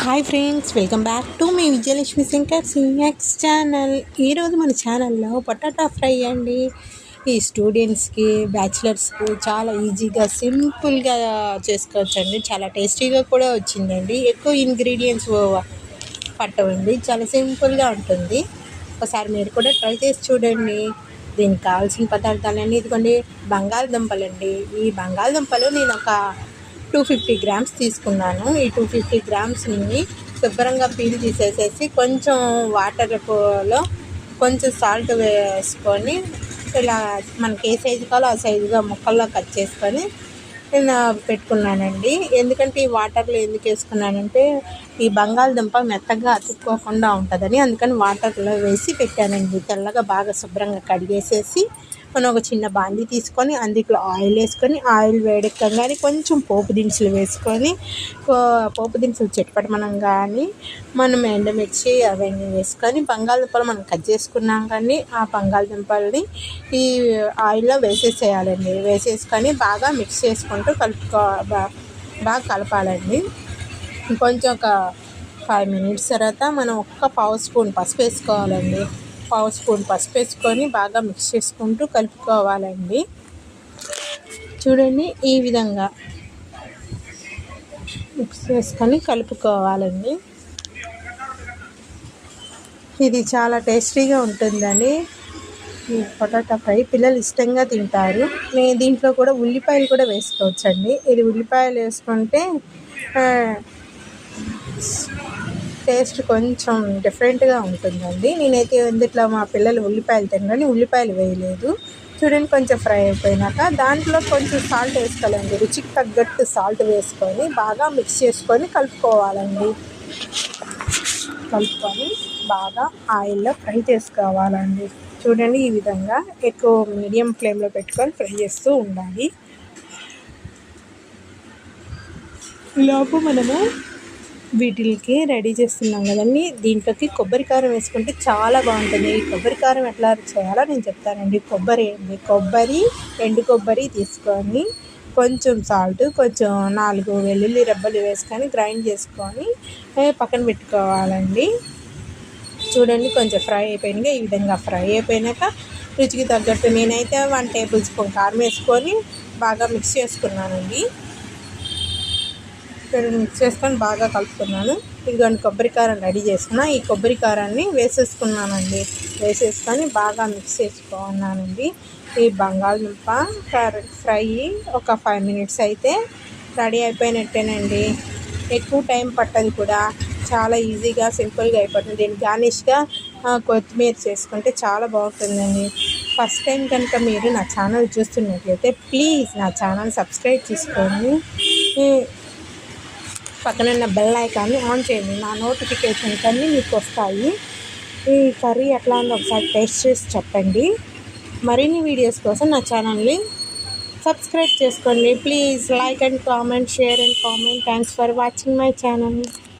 Hi friends welcome back to me Vijayalakshmi Shankar Cinemax channel ఈరోజు మన ఛానల్లో పొటాటా ఫ్రై అండి. ఈ స్టూడెంట్స్కి బ్యాచిలర్స్కి చాలా ఈజీగా సింపుల్గా చేసుకోవచ్చండి. చాలా టేస్టీగా కూడా వచ్చిందండి. ఎక్కువ ఇంగ్రీడియంట్స్ పట్టవండి. చాలా సింపుల్గా ఉంటుంది. ఒకసారి మీరు కూడా ట్రై చేసి చూడండి. దీనికి కావాల్సిన పదార్థాలన్నీ ఇదిగోండి. బంగాళదుంపలండి. ఈ బంగాళదుంపలు నేను ఒక టూ ఫిఫ్టీ గ్రామ్స్ తీసుకున్నాను. ఈ టూ ఫిఫ్టీ గ్రామ్స్ని శుభ్రంగా పీల్ తీసేసేసి కొంచెం వాటర్లో కొంచెం సాల్ట్ వేసుకొని ఇలా మనకి ఏ సైజు కావాలో ఆ సైజుగా ముక్కల్లో కట్ చేసుకొని నేను పెట్టుకున్నానండి. ఎందుకంటే ఈ వాటర్లో ఎందుకు వేసుకున్నానంటే ఈ బంగాళదుంప మెత్తగా అతుక్కోకుండా ఉంటుందని అందుకని వాటర్లో వేసి పెట్టానండి. తెల్లగా బాగా శుభ్రంగా కడిగేసేసి మనం ఒక చిన్న బాండి తీసుకొని అందులో ఆయిల్ వేసుకొని ఆయిల్ వేడెక్కగానే కొంచెం పోపు దినుసులు వేసుకొని పోపు దినుసులు చిటపటమనం కానీ మనం ఎండుమిర్చి అవన్నీ వేసుకొని బంగాళదుంపలు మనం కట్ చేసుకున్నాం కానీ ఆ బంగాళదుంపల్ని ఈ ఆయిల్లో వేసేసేయాలండి. వేసేసుకొని బాగా మిక్స్ చేసుకుంటూ కలుపుకో బాగా కలపాలండి. కొంచెం ఒక ఫైవ్ మినిట్స్ తర్వాత మనం ఒక్క పావు స్పూన్ పసుపు వేసుకోవాలండి. పావు స్పూన్ పసుపు వేసుకొని బాగా మిక్స్ చేసుకుంటూ కలుపుకోవాలండి. చూడండి ఈ విధంగా మిక్స్ చేసుకొని కలుపుకోవాలండి. ఇది చాలా టేస్టీగా ఉంటుందండి. ఈ పొటాటో ఫ్రై పిల్లలు ఇష్టంగా తింటారు. నేను దీంట్లో కూడా ఉల్లిపాయలు కూడా వేసుకోవచ్చండి. ఇది ఉల్లిపాయలు వేసుకుంటే టేస్ట్ కొంచెం డిఫరెంట్గా ఉంటుందండి. నేనైతే ఎందుట్లో మా పిల్లలు ఉల్లిపాయలు తినని ఉల్లిపాయలు వేయలేదు. చూడండి కొంచెం ఫ్రై అయిపోయినాక దాంట్లో కొంచెం సాల్ట్ వేసుకోవాలండి. రుచికి తగ్గట్టు సాల్ట్ వేసుకొని బాగా మిక్స్ చేసుకొని కలుపుకోవాలండి. కలుపుకొని బాగా ఆయిల్లో ఫ్రై చేసుకోవాలండి. చూడండి ఈ విధంగా ఎక్కువ మీడియం ఫ్లేమ్లో పెట్టుకొని ఫ్రై చేస్తూ ఉండాలి. లోపు మనము వీటికి రెడీ చేస్తున్నాం కదండి. దీంట్లోకి కొబ్బరి కారం వేసుకుంటే చాలా బాగుంటుంది. ఈ కొబ్బరి కారం ఎట్లా చేయాలో నేను చెప్తానండి. కొబ్బరి అండి కొబ్బరి ఎండు కొబ్బరి తీసుకొని కొంచెం సాల్ట్ కొంచెం నాలుగు వెల్లుల్లి రెబ్బలు వేసుకొని గ్రైండ్ చేసుకొని పక్కన పెట్టుకోవాలండి. చూడండి కొంచెం ఫ్రై అయిపోయినాక ఈ విధంగా ఫ్రై అయిపోయినాక రుచికి తగ్గట్టు నేనైతే వన్ టేబుల్ స్పూన్ కారం వేసుకొని బాగా మిక్స్ చేసుకున్నానండి. రెండు మిక్స్ చేసుకొని బాగా కలుపుకున్నాను. ఇదిగోండి కొబ్బరి కారం రెడీ చేసుకున్నా ఈ కొబ్బరి కారాన్ని వేసేసుకున్నానండి. వేసేసుకొని బాగా మిక్స్ చేసుకున్నానండి ఈ బంగాళదుంప ఫ్రై ఒక ఫైవ్ మినిట్స్ అయితే రెడీ అయిపోయినట్టేనండి. ఎక్కువ టైం పట్టదు కూడా. చాలా ఈజీగా సింపుల్గా అయిపోతుంది. దీన్ని గార్నిష్గా కొత్తిమీర చేసుకుంటే చాలా బాగుంటుందండి. ఫస్ట్ టైం కనుక మీరు నా ఛానల్ చూస్తున్నట్లయితే ప్లీజ్ నా ఛానల్ సబ్స్క్రైబ్ చేసుకోండి. పక్కన ఉన్న బెల్ ఐకాన్ని ఆన్ చేయండి. నా నోటిఫికేషన్స్ అన్నీ మీకు వస్తాయి. ఈ కర్రీ ఎట్లా ఉందో ఒకసారి టేస్ట్ చేసి చెప్పండి. మరిన్ని వీడియోస్ కోసం నా ఛానల్ని సబ్స్క్రైబ్ చేసుకోండి. Please like and comment share and comment thanks for watching my channel